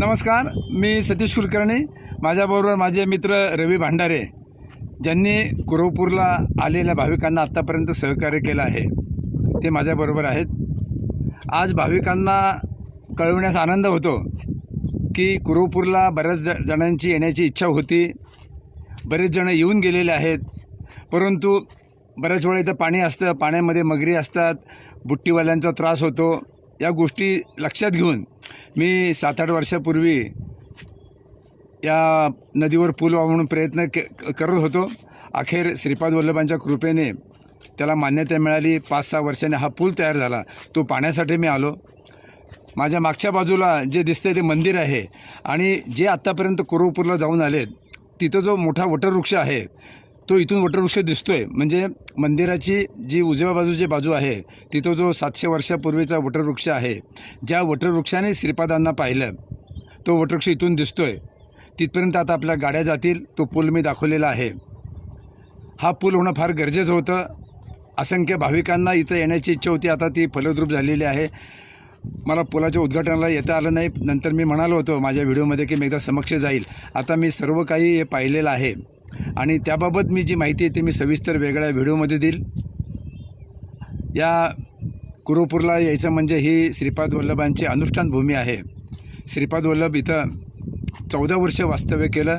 नमस्कार मी सतीश कुलकर्णी. माझ्याबरोबर माझे मित्र रवी भांडारे ज्यांनी कुरवपूरला आलेल्या भाविकांना आत्तापर्यंत सहकार्य केलं आहे. ते माझ्याबरोबर आहेत. आज भाविकांना कळवण्यास आनंद होतो की कुरवपूरला बऱ्याच ज जणांची येण्याची इच्छा होती. बरेच जण येऊन गेलेले आहेत. परंतु बऱ्याच वेळा इथं पाणी असतं पाण्यामध्ये मगरी असतात बुट्टीवाल्यांचा त्रास होतो. या गोष्टी लक्षात घेऊन मी सात आठ वर्षापूर्वी या नदीवर पूल व्हावा म्हणून प्रयत्न के करत होतो. अखेर श्रीपाद वल्लभांच्या कृपेने त्याला मान्यता मिळाली. पाच सहा वर्षाने हा पूल तयार झाला. तो पाण्यासाठी मी आलो. माझ्या मागच्या बाजूला जे दिसतंय ते मंदिर आहे. आणि जे आत्तापर्यंत कुरुपूरला जाऊन आलेत तिथं जो मोठा वटवृक्ष आहे तो इथून वटवृक्ष दिसतोय. म्हणजे मंदिराची जी उजव्या बाजूची बाजू आहे तिथं जो सातशे वर्षापूर्वीचा वटवृक्ष आहे ज्या वटवृक्षाने श्रीपादांना पाहिलं तो वटवृक्ष इथून दिसतोय. तिथपर्यंत आता आपल्या गाड्या जातील तो पूल मी दाखवलेला आहे. हा पूल होणं फार गरजेचं होतं. असंख्य भाविकांना इथं येण्याची इच्छा होती. आता ती फलद्रूप झालेली आहे. मला पुलाच्या उद्घाटनाला येता आलं नाही. नंतर मी म्हणालो होतो माझ्या व्हिडिओमध्ये की मी एकदा समक्ष जाईल. आता मी सर्व काही हे पाहिलेलं आहे. आणि त्याबाबत मी जी माहिती आहे ती मी सविस्तर वेगळ्या व्हिडिओमध्ये देईल. या कुरुपूरला यायचं म्हणजे ही श्रीपाद वल्लभांची अनुष्ठान भूमी आहे. श्रीपाद वल्लभ इथं चौदा वर्ष वास्तव्य केलं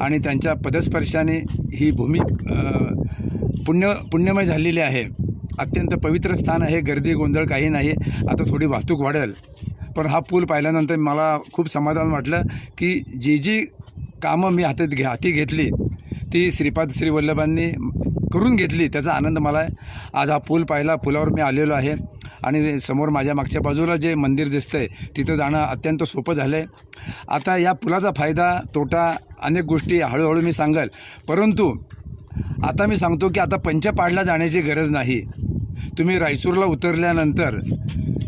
आणि त्यांच्या पदस्पर्शाने ही भूमी पुण्य पुण्यमय झालेली आहे. अत्यंत पवित्र स्थान आहे गर्दी गोंधळ काही नाही आता थोडी वाहतूक वाढेल. पण हा पूल पाहिल्यानंतर मला खूप समाधान वाटलं की जी जी कामं मी हातात घे हाती घेतली ती श्रीपाद श्री वल्लभांनी करून घेतली त्याचा आनंद मला आहे. आज हा पूल पाहिला पुलावर मी आलेलो आहे. आणि समोर माझ्या मागच्या बाजूला जे मंदिर दिसतं आहे तिथं जाणं अत्यंत सोपं झालं आहे आता या पुलाचा फायदा तोटा अनेक गोष्टी हळूहळू मी सांगाल. परंतु आता मी सांगतो की आता पंचपाडला जाण्याची गरज नाही. तुम्ही रायचूरला उतरल्यानंतर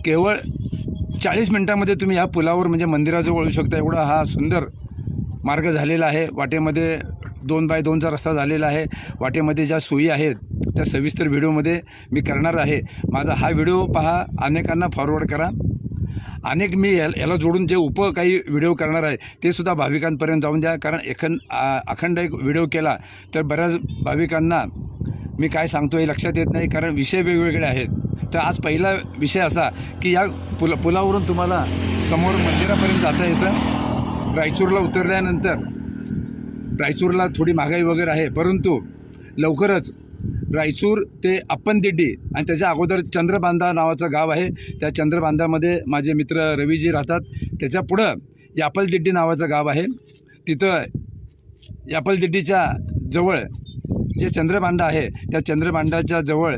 केवळ चाळीस मिनटामध्ये तुम्ही या पुलावर म्हणजे मंदिराजवळ येऊ शकता. एवढा हा सुंदर मार्ग झालेला आहे. वाटेमध्ये दोन बाय दोनचा रस्ता झालेला आहे. वाटेमध्ये ज्या सोयी आहेत त्या सविस्तर व्हिडिओमध्ये मी करणार आहे. माझा हा व्हिडिओ पहा अनेकांना फॉरवर्ड करा. अनेक मी या याला जोडून जे उप काही व्हिडिओ करणार आहे ते सुद्धा भाविकांपर्यंत जाऊन द्या. कारण एखन अखंड एक व्हिडिओ केला तर बऱ्याच भाविकांना मी काय सांगतो हे लक्षात येत नाही. कारण विषय वेगवेगळे आहेत. तर आज पहिला विषय असा की या पुला पुलावरून तुम्हाला समोर मंदिरापर्यंत जाता येतं. रायचूरला उतरल्यानंतर रायचूरला थोडी महागाई वगैरे आहे परंतु लवकरच रायचूर ते अप्पनदिड्डी आणि त्याच्या अगोदर चंद्रबांधा नावाचं गाव आहे. त्या चंद्रबांधामध्ये माझे मित्र रवीजी राहतात. त्याच्या पुढं यापलदिड्डी नावाचं गाव आहे. तिथं यापलदिड्डीच्या जवळ जे चंद्रबांडा आहे त्या चंद्रबांडाच्या जवळ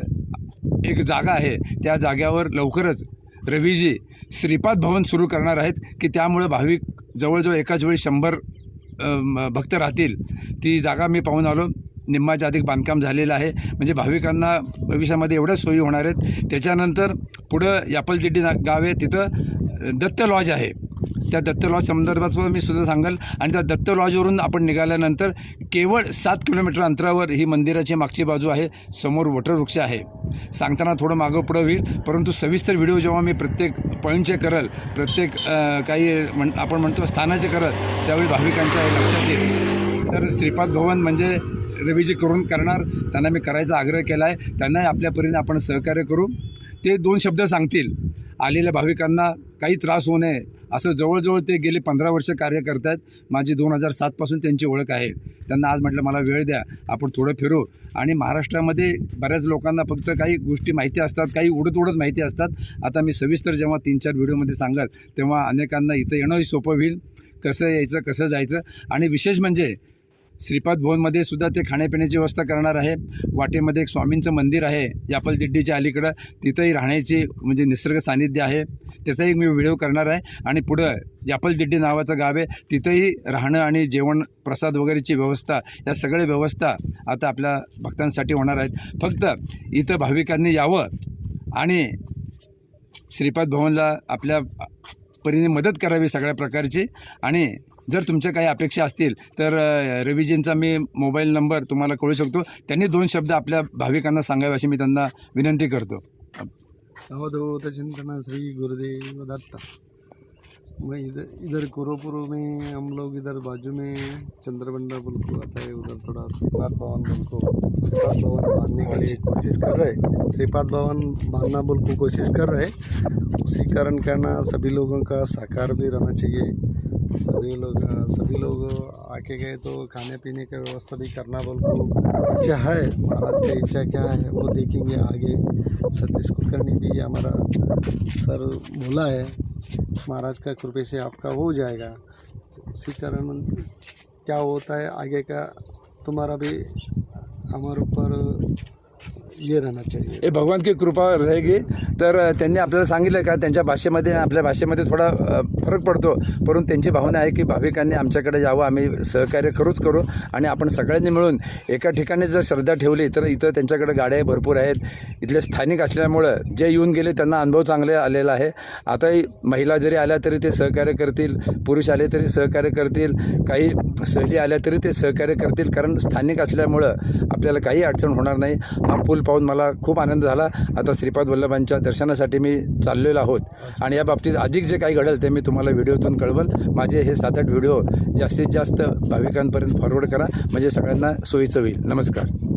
एक जागा आहे. त्या जाग्यावर लवकरच रवीजी श्रीपाद भवन सुरू करणार आहेत की त्यामुळे भाविक जवळजवळ एकाच वेळी शंभर भक्त राहतील. ती जागा मी पाहून आलो. निम्माच्या अधिक बांधकाम झालेलं आहे. म्हणजे भाविकांना भविष्यामध्ये एवढ्या सोयी होणार आहेत. त्याच्यानंतर पुढं यापलदिड्डी गाव आहे. तिथं दत्त लॉज आहे. त्या दत्त लॉज संदर्भात सुद्धा मी सुद्धा सांगाल. आणि त्या दत्त लॉजवरून आपण निघाल्यानंतर केवळ सात किलोमीटर अंतरावर ही मंदिराची मागची बाजू आहे. समोर वटवृक्ष आहे. सांगताना थोडं मागं पुढं होईल. परंतु सविस्तर व्हिडिओ जेव्हा मी प्रत्येक पॉईंटचे करल प्रत्येक काही म्हण आपण म्हणतो स्थानाचे करल त्यावेळी भाविकांच्या लक्षात येईल. तर श्रीपाद भवन म्हणजे रवीजी करून करणार. त्यांना मी करायचा आग्रह केला आहे त्यांनाही आपल्या परीने आपण सहकार्य करू. ते दोन शब्द सांगतील. आलेल्या भाविकांना काही त्रास होऊ नये असं जवळजवळ ते गेले पंधरा वर्ष कार्य करत आहेत माझी दोन हजार सातपासून त्यांची ओळख आहे. त्यांना आज म्हटलं मला वेळ द्या आपण थोडं फिरू. आणि महाराष्ट्रामध्ये बऱ्याच लोकांना फक्त काही गोष्टी माहिती असतात काही उडत उडत माहिती असतात. आता मी सविस्तर जेव्हा तीन चार व्हिडिओमध्ये सांगाल तेव्हा अनेकांना इथं येणंही सोपं होईल. कसं यायचं कसं जायचं? आणि विशेष म्हणजे श्रीपाद भवनमध्ये सुद्धा ते खाण्यापिण्याची व्यवस्था करणार आहे. वाटेमध्ये एक स्वामींचं मंदिर आहे यापलदिड्डीच्या अलीकडं. तिथंही राहण्याची म्हणजे निसर्ग सानिध्य आहे. त्याचाही मी व्हिडिओ करणार आहे. आणि पुढं यापलदिड्डी नावाचं गाव आहे. तिथंही राहणं आणि जेवण प्रसाद वगैरेची व्यवस्था या सगळ्या व्यवस्था आता आपल्या भक्तांसाठी होणार आहेत. फक्त इथं भाविकांनी यावं आणि श्रीपाद भवनला आपल्या परीने मदत करावी सगळ्या प्रकारची. आणि जर तुमच्या काही अपेक्षा असतील तर अ, रवीजींचा मी मोबाईल नंबर तुम्हाला कळू शकतो. त्यांनी दोन शब्द आपल्या भाविकांना सांगावे अशी मी त्यांना विनंती करतो. अवधूत चिंतन श्री गुरुदेव दत्त. मैं इधर इधर कुरोपुर में हम लोग इधर बाजू में चंद्रबंडा पुल को आता है उधर थोड़ा श्रीपाद भवन पुल को श्रीपाद भवन बांधने के लिए कोशिश कर रहे श्रीपाद भवन बांधना पुल को कोशिश कर रहे उसी कारण करना सभी लोगों का साकार भी रहना चाहिए। सभी लोग सभी लोग आके गए तो खाने पीने का व्यवस्था भी करना बोल को इच्छा है। महाराज का इच्छा क्या है वो देखेंगे आगे। सतीश कुलकर्णी भी हमारा सर बोला है। महाराज का कृपे से आपका हो जाएगा। उसी कारण क्या होता है, आगे का तुम्हारा भी हमारे ऊपर ये रहना चाहिए हे भगवान की कृपा रहेगी. तर त्यांनी आपल्याला सांगितलं का त्यांच्या भाषेमध्ये आणि आपल्या भाषेमध्ये थोडा अ, फरक पडतो. परंतु त्यांची भावना आहे की भाविकांनी आमच्याकडे यावं आम्ही सहकार्य करूच करू आणि आपण सगळ्यांनी मिळून एका ठिकाणी जर श्रद्धा ठेवली तर इथं त्यांच्याकडे गाड्या भरपूर आहेत. इथले स्थानिक असल्यामुळं जे येऊन गेले त्यांना अनुभव चांगले आलेला आहे. आताही महिला जरी आल्या तरी ते सहकार्य करतील पुरुष आले तरी सहकार्य करतील काही सहली आल्या तरी ते सहकार्य करतील. कारण स्थानिक असल्यामुळं आपल्याला काही अडचण होणार नाही. हा पूल पाहून मला खूप आनंद झाला. आता श्रीपाद वल्लभांच्या दर्शनासाठी मी चाललेलो आहोत. आणि या बाबतीत अधिक जे काही घडेल ते मी तुम्हाला व्हिडिओतून कळवल. माझे हे सात आठ व्हिडिओ जास्तीत जास्त भाविकांपर्यंत फॉरवर्ड करा. म्हणजे सगळ्यांना सोयीचं होईल. नमस्कार.